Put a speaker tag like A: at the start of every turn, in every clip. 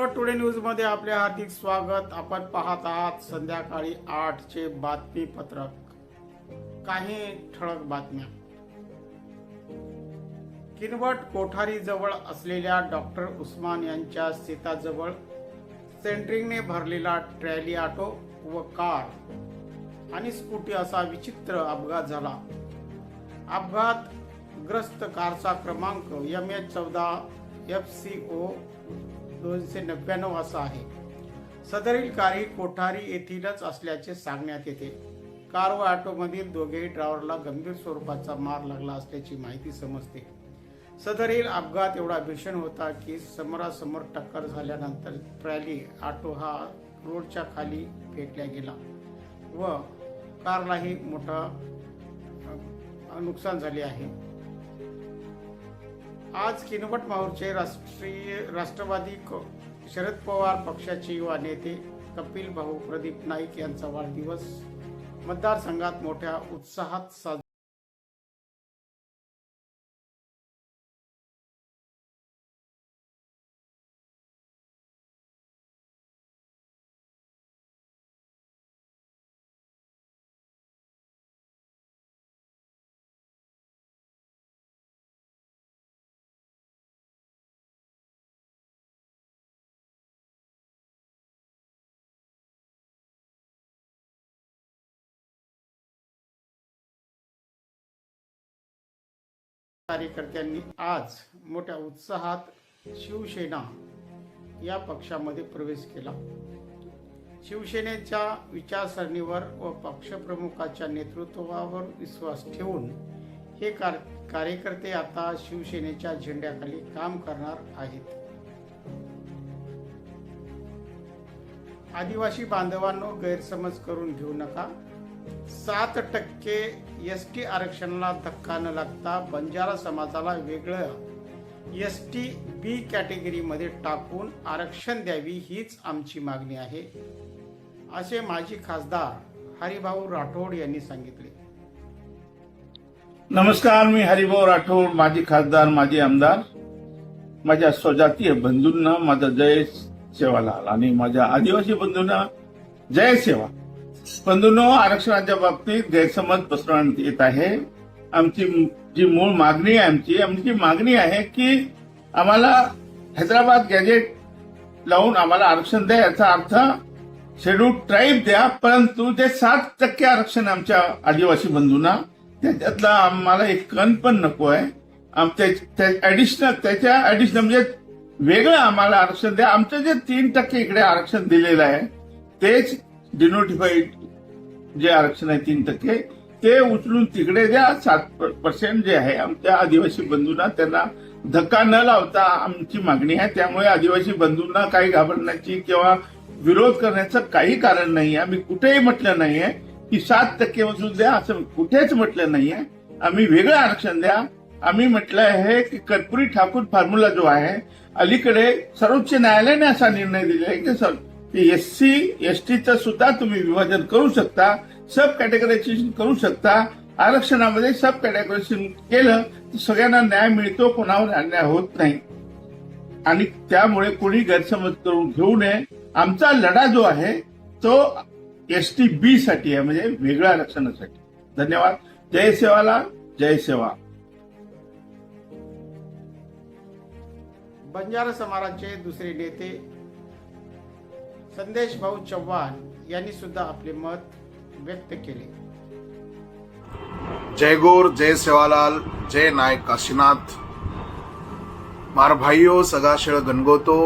A: Kinwat today न्यूजमध्ये आपले हार्दिक स्वागत. आपण पाहत आहात संध्याकाळी आठचे बातमीपत्रक. काही ठळक बातम्या. किनवट कोठारी जवळ असलेल्या डॉक्टर उस्मान यांच्या शेताजवळ सेंट्रिंगने भरलेला ट्रॅली ऑटो व कार आणि स्कूटी असा विचित्र अपघात झाला. अपघात ग्रस्त कारचा क्रमांक एम एच चौदा एफ सी ओ दोनशे नव्याण्णव असा आहे. सदरील कार ही कोठारी येथीलच असल्याचे सांगण्यात येते. कार व ऑटोमधील दोघेही ड्रायव्हरला गंभीर स्वरूपाचा मार लागला असल्याची माहिती समजते. सदरील अपघात एवढा भीषण होता की समोरासमोर टक्कर झाल्यानंतर ट्रॅली ऑटो हा रोडच्या खाली फेकला गेला व कारलाही मोठा नुकसान झाले आहे. आज किनवट माहूरचे राष्ट्रीय राष्ट्रवादी क- शरद पवार पक्षाचे युवा नेते कपिल भाऊ प्रदीप नाईक यांचा वाढदिवस. मतदारसंघात मोठ्या उत्साहात साजरा कार्यकर्त्यांनी आज मोठ्या उत्साहात शिवसेना या पक्षामध्ये प्रवेश केला. शिवसेनेच्या विचारसरणीवर व पक्षप्रमुखाच्या नेतृत्वावर विश्वास ठेवून हे कार कार्यकर्ते आता शिवसेनेच्या झेंड्याखाली काम करणार आहेत. आदिवासी बांधवांनो गैरसमज करून घेऊ नका. सात टक्के एस टी आरक्षणाला धक्का न लागता बंजारा समाजाला वेगळं एस टी बी कॅटेगरीमध्ये टाकून आरक्षण द्यावी हीच आमची मागणी आहे असे माजी खासदार हरिभाऊ राठोड यांनी सांगितले.
B: नमस्कार मी हरिभाऊ राठोड माजी खासदार माजी आमदार. माझ्या स्वजातीय बंधूंना माझा जय सेवालाल आणि माझ्या आदिवासी बंधूंना जय सेवा बंधूंनो आरक्षणाच्या बाबतीत गैरसमज पसरवण्यात येत आहे. आमची जी मूळ मागणी आहे आमची आमची मागणी आहे की आम्हाला हैदराबाद गॅजेट लावून आम्हाला आरक्षण द्या याचा अर्थ शेड्यूल ट्राईब द्या परंतु ते सात टक्के आरक्षण आमच्या आदिवासी बंधूंना त्याच्यातला आम्हाला एक कण पण नको आहे. आमच्या ऍडिशनल त्याच्या ऍडिशनल म्हणजे वेगळं आम्हाला आरक्षण द्या. आमचं जे तीन टक्के इकडे आरक्षण दिलेलं आहे तेच डिनोटिफाईड जे आरक्षण आहे तीन टक्के ते उचलून तिकडे द्या सात पर्सेंट जे आहे आमच्या आदिवासी बंधूंना त्यांना धक्का न लावता आमची मागणी आहे. त्यामुळे आदिवासी बंधूंना काही घाबरण्याची किंवा विरोध करण्याचं काही कारण नाही आहे कुठेही म्हटलं नाहीये की सात टक्के वसूल द्या असं कुठेच म्हटलं नाहीये. आम्ही वेगळं आरक्षण द्या. आम्ही म्हटलं आहे की कर्पुरी ठाकूर फॉर्म्युला जो आहे अलीकडे सर्वोच्च न्यायालयाने असा निर्णय दिला आहे की सर एस सी एस टीचं सुद्धा तुम्ही विभाजन करू शकता सब कॅटेगरायझेशन करू शकता. आरक्षणामध्ये सब कॅटेगरायझेशन केलं तर सगळ्यांना न्याय मिळतो कोणावर अन्याय होत नाही. आणि त्यामुळे कोणी गैरसमज करून घेऊ नये. आमचा लढा जो आहे तो एस टी बी साठी आहे म्हणजे वेगळ्या आरक्षणासाठी. धन्यवाद. जय सेवाला जय सेवा.
A: बंजारा समाजाचे दुसरे नेते संदेश भाऊ चव्हाण यांनी सुद्धा आपले मत व्यक्त केले.
C: जय गोर जय सेवालाल जय नायक काशीनाथ. मार भाईओ सगाशेळ गणगोतो.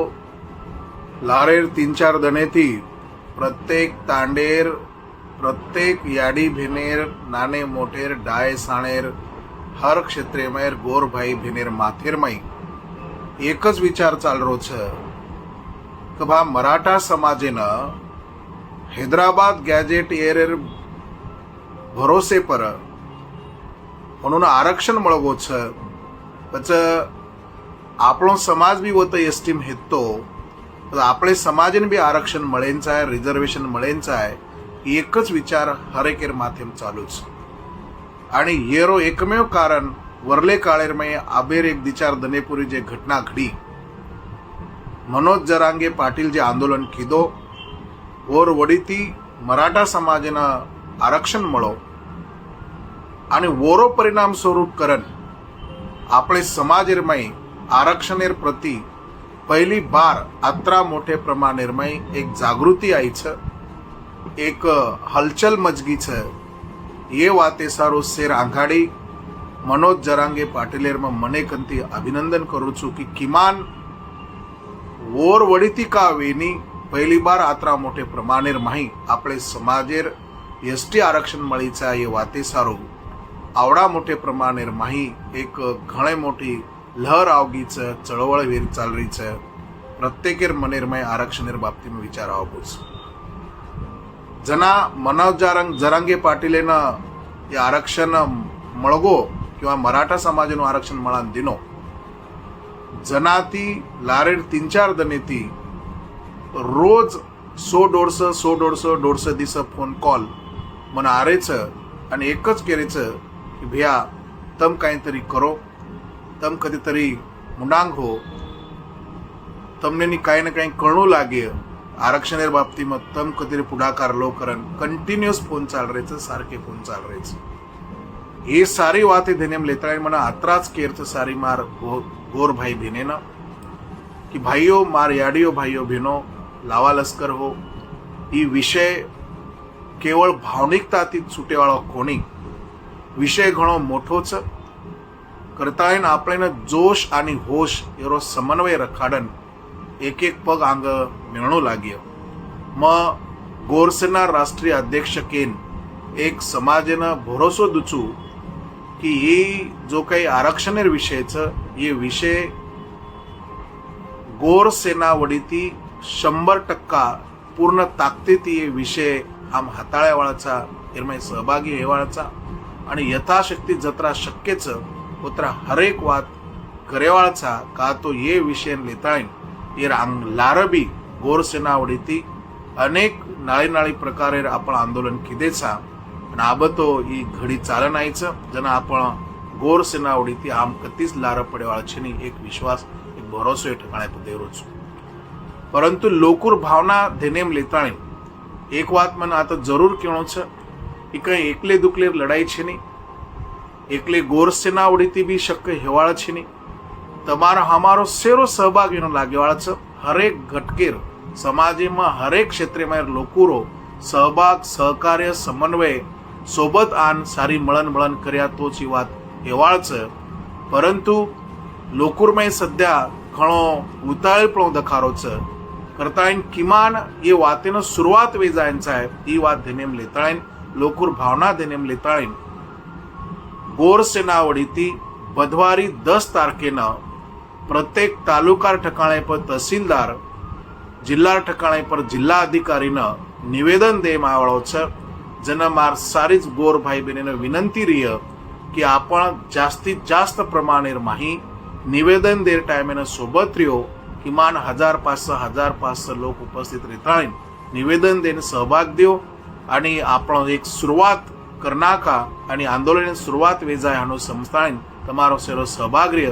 C: लारेर तीन चार दणेती प्रत्येक तांडेर प्रत्येक याडी भिनेर नाणे मोठेर डाय साणेर. हर क्षेत्रेमेर गोर भाई भिनेर माथेरमाई एकच विचार चाल रोज तर बा मराठा समाजेनं हैदराबाद गॅजेट एर भरोसे पर म्हणून आरक्षण मळगोच त्याच आपलो समाज बी वत एस्टीम हेतो आपले समाजाने बी आरक्षण मळेंचं आहे रिझर्वेशन मळेंचं आहे एकच विचार हरेकेर माध्यम चालूच. आणि येरो एकमेव कारण वरले काळेर मे आबेर एक दिचार दनेपुरी जे घटना घडी. મનોજ જરાંગે પાટીલ જે આંદોલન કીધો વડીથી મરાઠા સમાજના આરક્ષણ મળો અને વોરો પરિણામ સ્વરૂપ કરન આપણે સમાજેરમય આરક્ષણેર પ્રતિ પહેલી બાર આત્રા મોઠે પ્રમાણેરમય એક જાગૃતિ આવી છે એક હલચલ મજગી છે એ વાતે સારો શેર આંઘાડી મનોજ જરાંગે પાટીલેરમાં મને કંતી અભિનંદન કરું છું કે કિમાન वोर वडीती का वेनी पहिली बार आत्रा मोठे प्रमाणेर माही आपले समाजेर एस टी आरक्षण मळीचा हे वाते सारू आवडा मोठे प्रमाणेर माही एक घणे मोठी लहर आवगीच चळवळ वेर चालरीच प्रत्येकेर मनेरमय आरक्षणेर बाबतीत विचार आवबूच जना मनोज जारंग जरांगे पाटीलेनं हे आरक्षण मळगो किंवा मराठा समाजनं आरक्षण मळान दिनो. जनाती लारेड तीन चार દનેતી रोज सो डोडस सो डोडस डोडस दिस फोन कॉल. मन आरेच आणि एकच केरेचं की भैया तम काहीतरी करो. तम कधीतरी मुंडांग हो. तमने काही ना काही कळू लागे. आरक्षण बाबती मग तम कधीतरी पुढाकार लो करण कंटिन्युअस फोन चाल राहायचं सारखे फोन चाल राहायचं हे सारी वाते धेनेम लेता म्हणा आत्राच केरचं सारी मार हो ગોર ભાઈ બહેનેના કે ભાઈઓ માર યાડીઓ ભાઈઓ બહેનો લાવા લશ્કર હો એ વિષય કેવળ ભાવનિકતાથી જ છૂટેવાળો કોની વિષય ઘણો મોટો છે કરતા આપણે જોશ અને હોશ એરો સમન્વય રખાડન એક એક પગ આંગ મેળણું લાગ્યો મ ગોરસેના રાષ્ટ્રીય અધ્યક્ષ કેન એક સમાજના ભરોસો દુચું की हे जो काही आरक्षणेर विषय ये विषय गोर सेना वडीती शंभर टक्का पूर्ण ताकदीती ये विषय आम हाताळ्या वाळाचा इरमाय सहभागी हेवाळाचा आणि यथाशक्ती जत्रा शक्यच उतरा हरेक वाद करेवाळचा का तो ये विषय लेताळीन ये रांग लारबी गोरसेना वडीती अनेक नाळी नाळी प्रकारे आपण आंदोलन किदेचा आणि आबतो ही घडी चालनायचं जना आपण ગોર સેનાવડીથી આમ કતીસ લાર પડેવાળ છે નહીં એક વિશ્વાસ, એક ભરોસો એ ઠેકાણે પૂતેરો છું. પરંતુ લોકુર ભાવના ધેનેમ લેતાણી, એક વાત મને આ તો જરૂર કહેણો છે એ કંઈ એકલે દુકલે લડાઈ છે નહીં. એકલે ગોર સેનાવડીથી બી શક્ય હેવાળ છે નહીં. તમારો અમારો શેરો સહભાગ એનો લાગેવાળ છે. હરેક ઘટકેર સમાજમાં, હરેક ક્ષેત્રમાં લોકુરો સહભાગ, સહકાર્ય, સમન્વય, સોબત આન સારી મળન મળન કર્યા તો જ વાત हेवाळचं परंतु लोकुरमय सध्या खणो उताळेपणो दखारोचं. करतायन किमान ये वातेनं सुरुवात वेजायचं आहे ही वात देनेम लेताळेन लोकूर भावना देनेम लेताळेन. गोर ती बुधवारी दस तारखेनं प्रत्येक तालुकार ठिकाणे पर तहसीलदार जिल्हा ठिकाणे पर जिल्हा अधिकारीनं निवेदन दे આવ્યો जन જેના सारीच સારી बहिणीनं विनंती બહેનને की आपण जास्तीत जास्त प्रमाणेर माही निवेदन देर टायमेने सोबत रिओ किमान हजार पाचशे हजार पाचशे लोक उपस्थित रेताळीन. निवेदन देणे सहभाग देऊ आणि आपण एक सुरुवात करना का आणि आंदोलन सुरुवात वेजाय हाणू समजताळीन तमारो सेरो सहभाग रिओ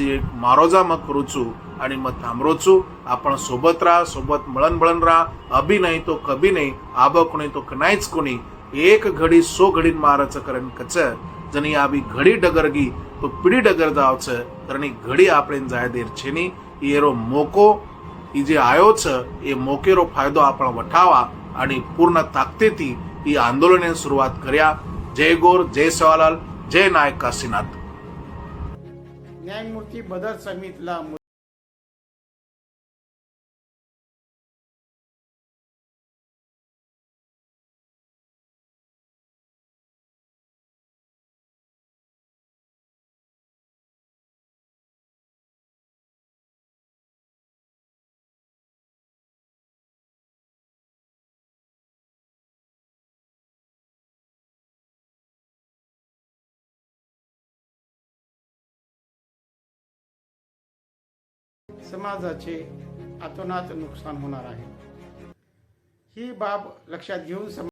C: एक मारोजा मग करूचू आणि मग थांबरोचू. आपण सोबत राहा सोबत मळण मळण राहा. अभी नहीं तो कभी नहीं आब कुणी तो कनाईच कुणी. एक घडी सो घडीन मारायचं करण कचं જની આવી ઘડી ડગરગી તો પીડી ડગર જાવ છે કરણી ઘડી આપણે જાય દેર છે ની એરો મોકો ઈ જે આયો છે એ મોકેરો ફાયદો આપણે વઠાવા અને પૂર્ણ તાકતીથી એ આંદોલનની શરૂઆત કર્યા જય ગોર જય સવાલાલ જય નાયક કાશીનાથ
A: न्यायमूर्ती बदर समितला समाजाचे अतोनात नुकसान होणार आहे. ही बाब लक्षात घेऊन सम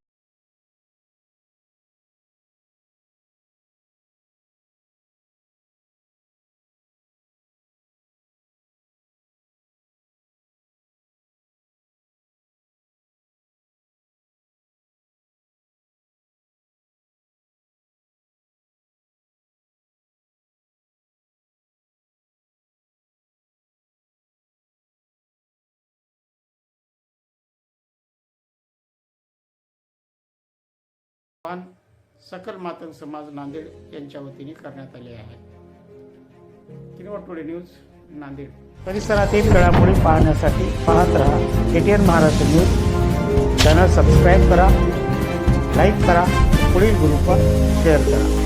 A: आवाहन सकल मातंग समाज नांदेड यांच्या वतीने करण्यात आले आहे. Kinwat today news Nanded. परिसरातील घडामोडी पाहण्यासाठी पाहत रहा. ATN Maharashtra news. Channel subscribe करा लाईक करा पुढील ग्रुपवर शेअर करा.